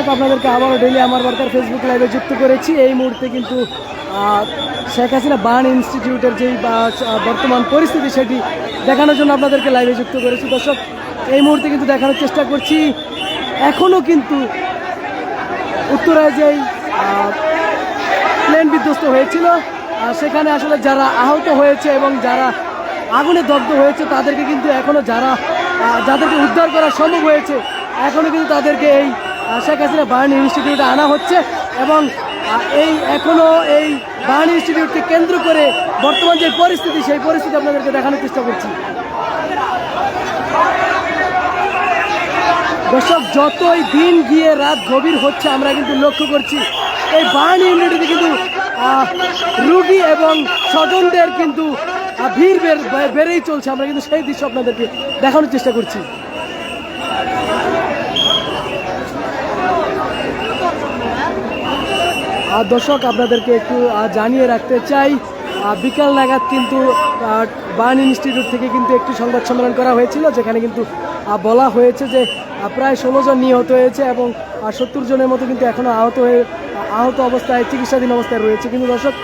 দর্শক, আপনাদেরকে আবারও ডেলি আমার বার্তার ফেসবুক লাইভে যুক্ত করেছি। এই মুহূর্তে কিন্তু শেখ হাসিনা বার্ন ইনস্টিটিউটের যেই বর্তমান পরিস্থিতি সেটি দেখানোর জন্য আপনাদেরকে লাইভে যুক্ত করেছি। দর্শক, এই মুহূর্তে কিন্তু দেখানোর চেষ্টা করছি। এখনও কিন্তু উত্তরায় যেই প্লেন বিধ্বস্ত হয়েছিল সেখানে আসলে যারা আহত হয়েছে এবং যারা আগুনে দগ্ধ হয়েছে, তাদেরকে কিন্তু এখনও যারা যাদেরকে উদ্ধার করা সম্ভব হয়েছে এখনও কিন্তু তাদেরকে এই শেখ হাসিনা বার্ন ইনস্টিটিউটে আনা হচ্ছে এবং এই এখনও এই বার্ন ইনস্টিটিউটকে কেন্দ্র করে বর্তমান যে পরিস্থিতি, সেই পরিস্থিতি আপনাদেরকে দেখানোর চেষ্টা করছি। দর্শক, যতই দিন গিয়ে রাত গভীর হচ্ছে, আমরা কিন্তু লক্ষ্য করছি, এই বার্ন ইউনিটিতে কিন্তু রুগী এবং স্বজনদের কিন্তু ভিড় বেড়েই চলছে। আমরা কিন্তু সেই দৃশ্য আপনাদেরকে দেখানোর চেষ্টা করছি। দর্শক, আপনাদেরকে একটু জানিয়ে রাখতে চাই বিকাল নাগাদ কিন্তু বার্ন ইনস্টিটিউট থেকে কিন্তু একটি সংবাদ সম্মেলন করা হয়েছিল, যেখানে কিন্তু বলা হয়েছে যে প্রায় ষোলো জন নিহত হয়েছে এবং সত্তর জনের মতো কিন্তু এখনও আহত হয়ে, আহত অবস্থায়, চিকিৎসাধীন অবস্থায় রয়েছে। কিন্তু দর্শক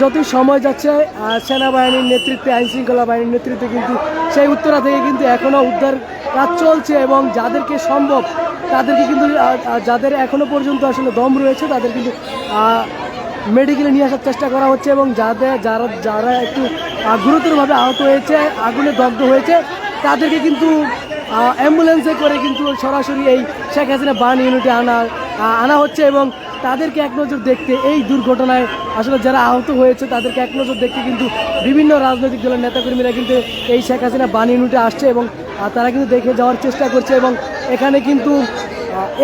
যতই সময় যাচ্ছে সেনাবাহিনীর নেতৃত্বে আইন শৃঙ্খলা বাহিনীর নেতৃত্বে কিন্তু, সেই উত্তরা থেকে কিন্তু এখনও উদ্ধার কাজ চলছে এবং যাদেরকে সম্ভব, তাদেরকে কিন্তু যাদের এখনও পর্যন্ত আসলে দম রয়েছে, তাদের কিন্তু মেডিকেলে নিয়ে আসার চেষ্টা করা হচ্ছে এবং যাদের, যারা যারা একটু গুরুতরভাবে আহত হয়েছে, আগুনে দগ্ধ হয়েছে, তাদেরকে কিন্তু অ্যাম্বুলেন্সে করে কিন্তু সরাসরি এই শেখ হাসিনা বার্ন ইউনিটে আনা আনা হচ্ছে এবং তাদেরকে এক নজর দেখতে এই দুর্ঘটনায় আসলে যারা আহত হয়েছে, তাদেরকে এক নজর দেখতে কিন্তু বিভিন্ন রাজনৈতিক দলের নেতাকর্মীরা কিন্তু এই শেখ হাসিনা বার্ন ইউনিটে আসছে এবং তারা কিন্তু দেখে যাওয়ার চেষ্টা করছে এবং এখানে কিন্তু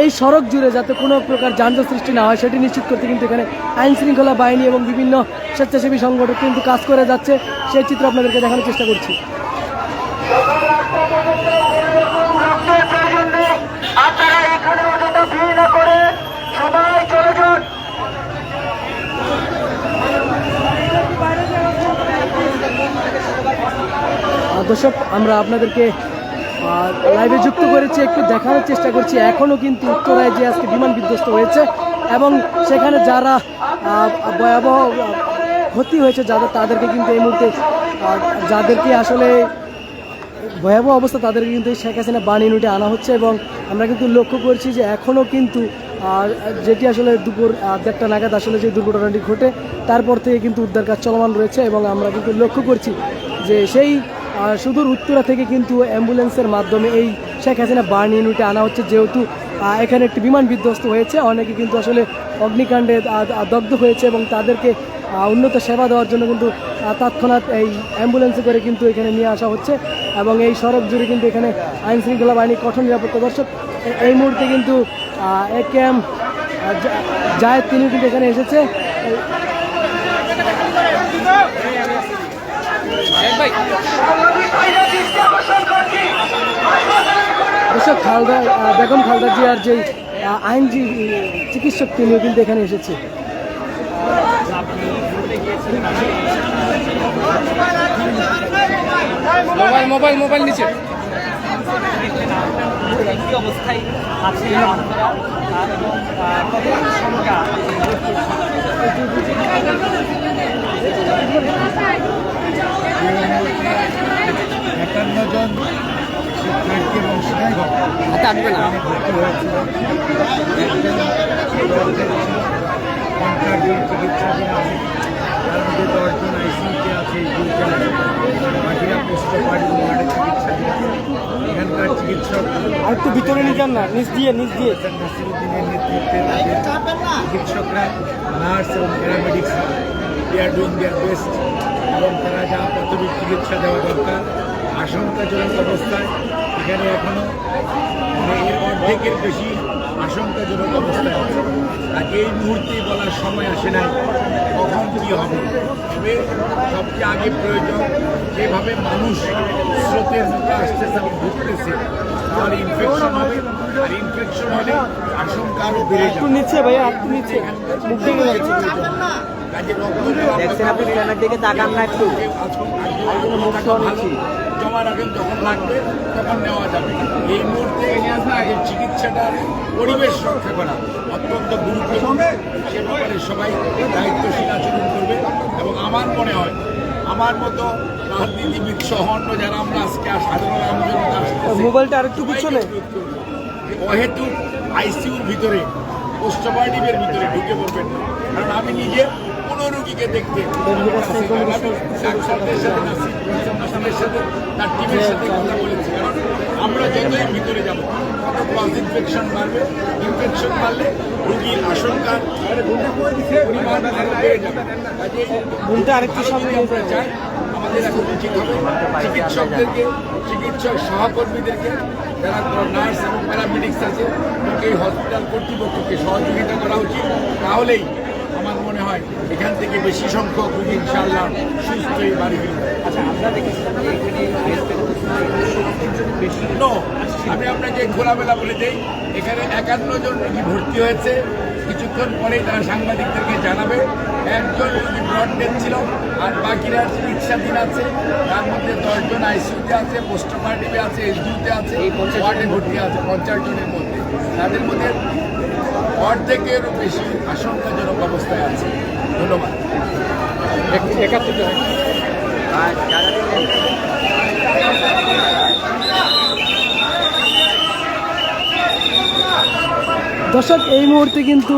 এই সড়ক জুড়ে যাতে কোনো প্রকার যানজট সৃষ্টি না হয়, সেটি নিশ্চিত করতে কিন্তু এখানে আইন শৃঙ্খলা বাহিনী এবং বিভিন্ন স্বেচ্ছাসেবী সংগঠন কিন্তু কাজ করে যাচ্ছে। সেই চিত্র আপনাদেরকে দেখানোর চেষ্টা করছি। দর্শক, আমরা আপনাদেরকে লাইভে যুক্ত করেছি, একটু দেখানোর চেষ্টা করছি। এখনও কিন্তু উত্তরায় যে আজকে বিমান বিধ্বস্ত হয়েছে এবং সেখানে যারা ভয়াবহ ক্ষতি হয়েছে যাদের, তাদেরকে কিন্তু এই মুহূর্তে যাদেরকে আসলে ভয়াবহ অবস্থা, তাদেরকে কিন্তু শেখ হাসিনা বান ইউনিটে আনা হচ্ছে এবং আমরা কিন্তু লক্ষ্য করছি যে এখনও কিন্তু যেটি আসলে দুপুর দেড়টা নাগাদ আসলে যে দুর্ঘটনাটি ঘটে, তারপর থেকে কিন্তু উদ্ধার কাজ চলমান রয়েছে এবং আমরা কিন্তু লক্ষ্য করছি যে সেই সুদূর উত্তরা থেকে কিন্তু অ্যাম্বুলেন্সের মাধ্যমে এই শেখ হাসিনা বার্ন ইউনিটে আনা হচ্ছে, যেহেতু এখানে একটি বিমান বিধ্বস্ত হয়েছে। অনেকে কিন্তু আসলে অগ্নিকাণ্ডে দগ্ধ হয়েছে এবং তাদেরকে উন্নত সেবা দেওয়ার জন্য কিন্তু তৎক্ষণাৎ এই অ্যাম্বুলেন্সে করে কিন্তু এখানে নিয়ে আসা হচ্ছে এবং এই সড়ক জুড়ে কিন্তু এখানে আইন শৃঙ্খলা বাহিনী কঠোর নিরাপত্তা দর্শক এই মুহূর্তে কিন্তু এ কে এম জায়েদ তিনি কিন্তু এখানে এসেছে। দর্শক খালদা বেগম খালদা জিয়ার যে আইনজীবী চিকিৎসক তিনিও কিন্তু এখানে এসেছে। মোবাইল মোবাইল মোবাইল নিচে। কি অবস্থায় আছে আপনারা এবং কত সংখ্যা একান্ন জন শিক্ষার্থী এবং চিকিৎসাধীন আছে তার মধ্যে দশজন আছে দুইজন বাকিরা পার্টি ওয়ার্ডে চিকিৎসাধীন আছে এখানকার চিকিৎসক আর একটু ভিতরে নিয়ে না, নিচ দিয়ে নিচ দিয়ে। নাসিরুদ্দিনের নেতৃত্বে তাদের চিকিৎসকরা, নার্স এবং paramedics they R their best এবং তারা যা প্রাথমিক চিকিৎসা দেওয়া দরকার আশঙ্কাজনক অবস্থায়। এখানে এখনও মানে এর অর্ধেকের বেশি আশঙ্কাজনক অবস্থায় আছে। আর এই মুহূর্তে বলার সময় আসে নাই কখন কী হবে। তবে সবচেয়ে আগে প্রয়োজন যেভাবে মানুষ স্রোতের মতো আসতেছে এবং ঢুকতেছে তাহলে ইনফেকশন হবে। আর ইনফেকশন হলে আশঙ্কা আরও বেড়ে যাবে। নিচে ভাইয়া একটু দেখছেন আপনি ফ্যানের দিকে তাকান না একটু মুখ নিচ্ছি। নেওয়ার আগে যখন লাগবে তখন নেওয়া যাবে এই মুহূর্তে আগে চিকিৎসাটার পরিবেশ রক্ষা করা অত্যন্ত গুরুত্বপূর্ণ সে ব্যাপারে সবাই দায়িত্বশীল আচরণ করবে এবং আমার মনে হয় আমার মতো রাজনীতিবিদ সহ অন্য যারা আমরা আজকে সাধারণ আমজনতা মোবাইলটা আরেকটু সবাইকে পিছনে। অহেতুক আইসিউর ভিতরে পোস্টমার্টিমের ভিতরে ঢুকে পড়বেন কারণ আমি নিজে কোনো রুগীকে দেখতে। ডাক্তারদের সাথে নাসিরের সাথে তার টিমের সাথে কথা বলেছি। কারণ আমরা যতই ভিতরে যাব তত ক্রস ইনফেকশন বাড়বে ইনফেকশন বাড়লে রুগীর আশঙ্কার পরিমাণ বেড়ে যাবে আরেকটু সামনে আমরা চাই আমাদের এখন উচিত হবে চিকিৎসকদেরকে চিকিৎসক সহকর্মীদেরকে যারা নার্স এবং প্যারামেডিক্স আছে এই হসপিটাল কর্তৃপক্ষকে সহযোগিতা করা উচিত। তাহলেই হয় এখান থেকে বেশি সংখ্যক রোগী ইনশাআল্লাহ সুস্থ হয়ে বাড়ি ফিরবে। আচ্ছা বেশি আমি আপনাকে খোলামেলা বলে দেই এখানে একান্ন জন রোগী ভর্তি হয়েছে। কিছুক্ষণ পরেই তারা সাংবাদিকদেরকে জানাবে। একজন রোগী ব্রড ডেথ ছিল আর বাকিরা চিকিৎসাধীন আছে। তার মধ্যে দশজন আইসিউতে আছে পোস্টমার্টিভে আছে এসডিউতে আছে ওয়ার্ডে ভর্তি আছে পঞ্চাশ জনের মধ্যে। তাদের মধ্যে অর্ধেকেরও বেশি আশঙ্কাজনক অবস্থায় আছে। ধন্যবাদ। দর্শক এই মুহূর্তে কিন্তু